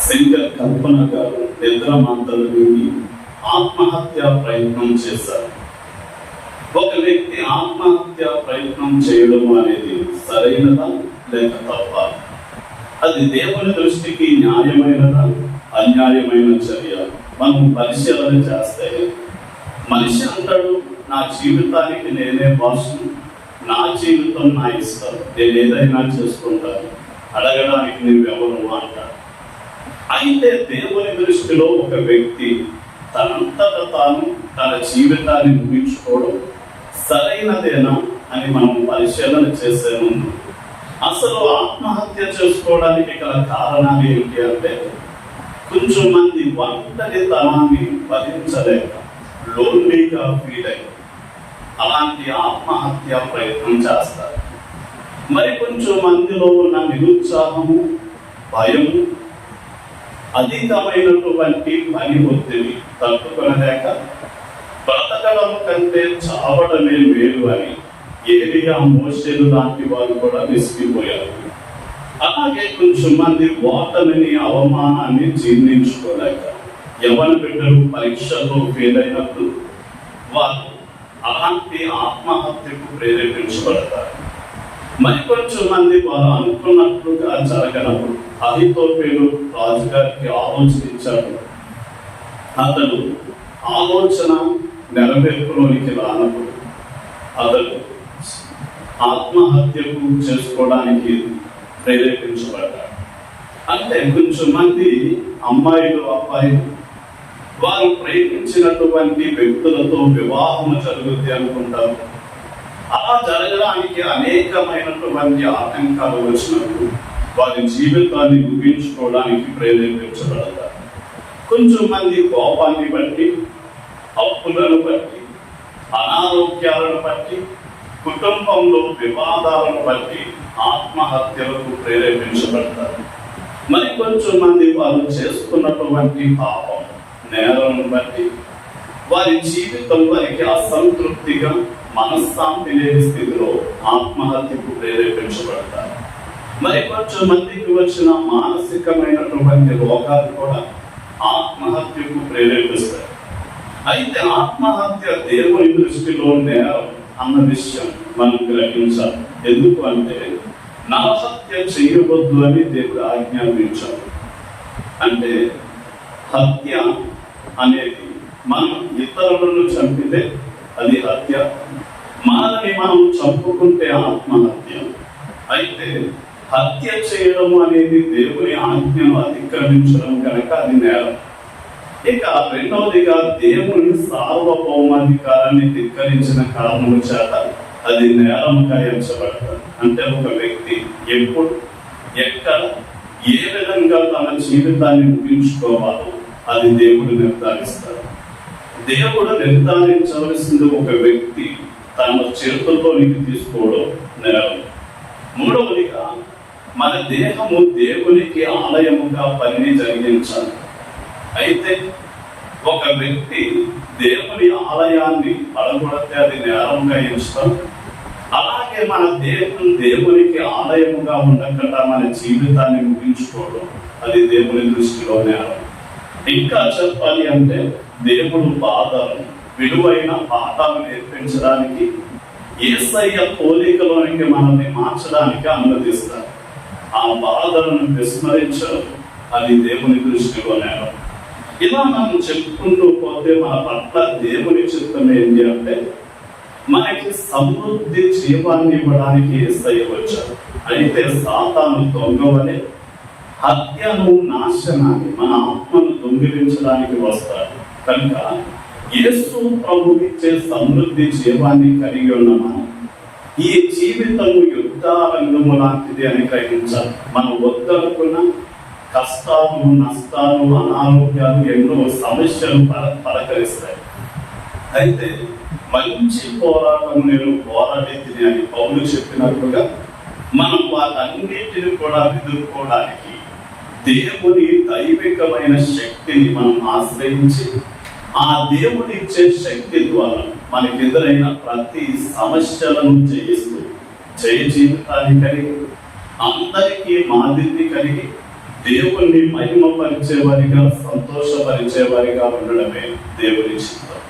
శంకర్ కల్పన గారు నిద్ర మాంతలు ఆత్మహత్య ప్రయత్నం చేశారు. ఒక వ్యక్తి ఆత్మహత్య ప్రయత్నం చేయడం అనేది సరైనదా లేక తప్ప? అది దేవుని దృష్టికి న్యాయమైనదా? అన్యాయమైన చర్య. మనం పరిశీలన చేస్తే మనిషి అంటాడు నా జీవితానికి నేనే బాసును నా జీవితం నా ఇష్టం. నేను ఏదైనా చేసుకుంటాను. అడగడానికి నువ్వెవరు అంటాడు. అయితే దేవుని దృష్టిలో ఒక వ్యక్తి తనంతట తాను తన జీవితాన్ని ముగించుకోవడం సరైనదేనా అని మనం పరిశీలన చేసే ముందు అసలు ఆత్మహత్య చేసుకోవడానికి గల కారణాలు ఏంటి అంటే కొంచెం మంది ఒంటరితనాన్ని భరించలేక లోన్లీగా ఫీల్ అయ్యి అలాంటి ఆత్మహత్య ప్రయత్నం చేస్తారు. మరి కొంచెం మందిలో ఉన్న నిరుత్సాహము భయము అధికమైనటువంటి పని ఒత్తిడి తట్టుకొనలేక బ్రతకడం కంటే చావడమే మేలు అని ఏరియా మోసేలు లాంటి వారు కూడా విసిగిపోయారు. అలాగే కొంచెం మంది ఓటమిని అవమానాన్ని జీర్ణించుకోలేక యవన బిడ్డలు పరీక్షల్లో ఫెయిల్ అయినప్పుడు వారు అలాంటి ఆత్మహత్యకు ప్రేరేపించబడతారు. మరి కొంచెం మంది వారు అనుకున్నట్లుగా జరగనప్పుడు అహితోపేలు రాజుగారికి ఆలోచించాడు అతడు ఆలోచన నెరవేర్పులోనికి రానప్పుడు అతడు ఆత్మహత్యకు చేసుకోవడానికి ప్రేరేపించబడ్డాడు. అంటే కొంచెం మంది అమ్మాయిలు అబ్బాయిలు వారు ప్రేమించినటువంటి వ్యక్తులతో వివాహం జరుగుద్ది అనుకుంటారు. అలా జరగడానికి అనేకమైనటువంటి ఆటంకాలు వచ్చినప్పుడు వారి జీవితాన్ని ముగించుకోవడానికి ప్రేరేపించబడతారు. కొంచెం మంది కోపాన్ని బట్టి అప్పులను బట్టి అనారోగ్యాలను బట్టి కుటుంబంలో వివాదాలను బట్టి ఆత్మహత్యలకు ప్రేరేపించబడతారు. మరి కొంచెం మంది వారు చేస్తున్నటువంటి పాపం నేరం బట్టి వారి జీవితం వారికి అసంతృప్తిగా మనశ్శాంతి లేని స్థితిలో ఆత్మహత్యకు ప్రేరేపించబడతారు. మరి కొంచెం మందికి వచ్చిన మానసికమైనటువంటి రోగాలు కూడా ఆత్మహత్యకు ప్రేరేపిస్తాయి. అయితే ఆత్మహత్య దేవుని దృష్టిలో నేరం అన్న విషయం మనం గ్రహించాలి ఎందుకు అంటే నరహత్య చేయవద్దు అని దేవుడు ఆజ్ఞాపించాడు. అంటే హత్య అనేది మనం ఇతరులను చంపితే అది హత్య. మనల్ని మనం చంపుకుంటే ఆత్మహత్య. అయితే హత్య చేయడం అనేది దేవుని ఆజ్ఞను అతిక్రమించడం కనుక అది నేరం. ఇక రెండవదిగా దేవుని సార్వభౌమాధికారాన్ని ధిక్కరించిన కారణం చేత అది నేరం కాయించబడతారు అంటే ఒక వ్యక్తి ఎప్పుడు ఎక్కడ ఏ విధంగా తన జీవితాన్ని ముగించుకోవాలో అది దేవుడు నిర్ధారిస్తారు. దేవుడు నిర్ధారించవలసింది ఒక వ్యక్తి తన చేతుల్లోనికి తీసుకోవడం నేరం. మూడవదిగా మన దేహము దేవునికి ఆలయముగా పనిని జరిగించాలి. అయితే ఒక వ్యక్తి దేవుని ఆలయాన్ని పడగొడితే అది నేరంగా ఎంచుతాం అలాగే మన దేహం దేవునికి ఆలయముగా ఉండకుండా మన జీవితాన్ని ముగించుకోవడం అది దేవుని దృష్టిలో నేరం. ఇంకా చెప్పాలి అంటే దేవుడు పాదాలు విలువైన పాఠాలు నేర్పించడానికి ఏసయ్య పోలికలోనికి మనల్ని మార్చడానికి అనుమతిస్తారు ఆ బాధలను విస్మరించడం అది దేవుని దృష్టిలో నేరం. ఇలా మనం చెప్పుకుంటూ పోతే మన పట్ల దేవుని చిత్తం ఏంటి అంటే మనకి సమృద్ధి జీవాన్ని ఇవ్వడానికి ఏసయ్య వచ్చారు అయితే సాతాను దొంగవలే హత్యను నాశనాన్ని మన ఆత్మను దొంగిలించడానికి వస్తాడు. కనుక యేసు ప్రభు ఇచ్చే సమృద్ధి జీవాన్ని కలిగి ఉన్న మనం ఈ జీవితము యుద్ధ లాంటిది అని గ్రహించాలి. మనం వద్దనుకున్న కష్టాలు నష్టాలు అనారోగ్యాలు ఎన్నో సమస్యలు పల పలకరిస్తాయి. అయితే మంచి పోరాటం నేను పోరాడేది అని పౌరులు చెప్పినట్లుగా మనం వాటన్నిటిని కూడా ఎదుర్కోవడానికి దేవుని దైవికమైన శక్తిని మనం ఆశ్రయించి ఆ దేవుడి ఇచ్చే శక్తి ద్వారా మనకి ఎదురైన ప్రతి సమస్యలను జయిస్తూ జయ జీవితాన్ని కలిగి అందరికీ మాదిరిని కలిగి దేవుణ్ణి మహిమపరిచేవారిగా సంతోషపరిచేవారిగా ఉండడమే దేవుని చిత్తం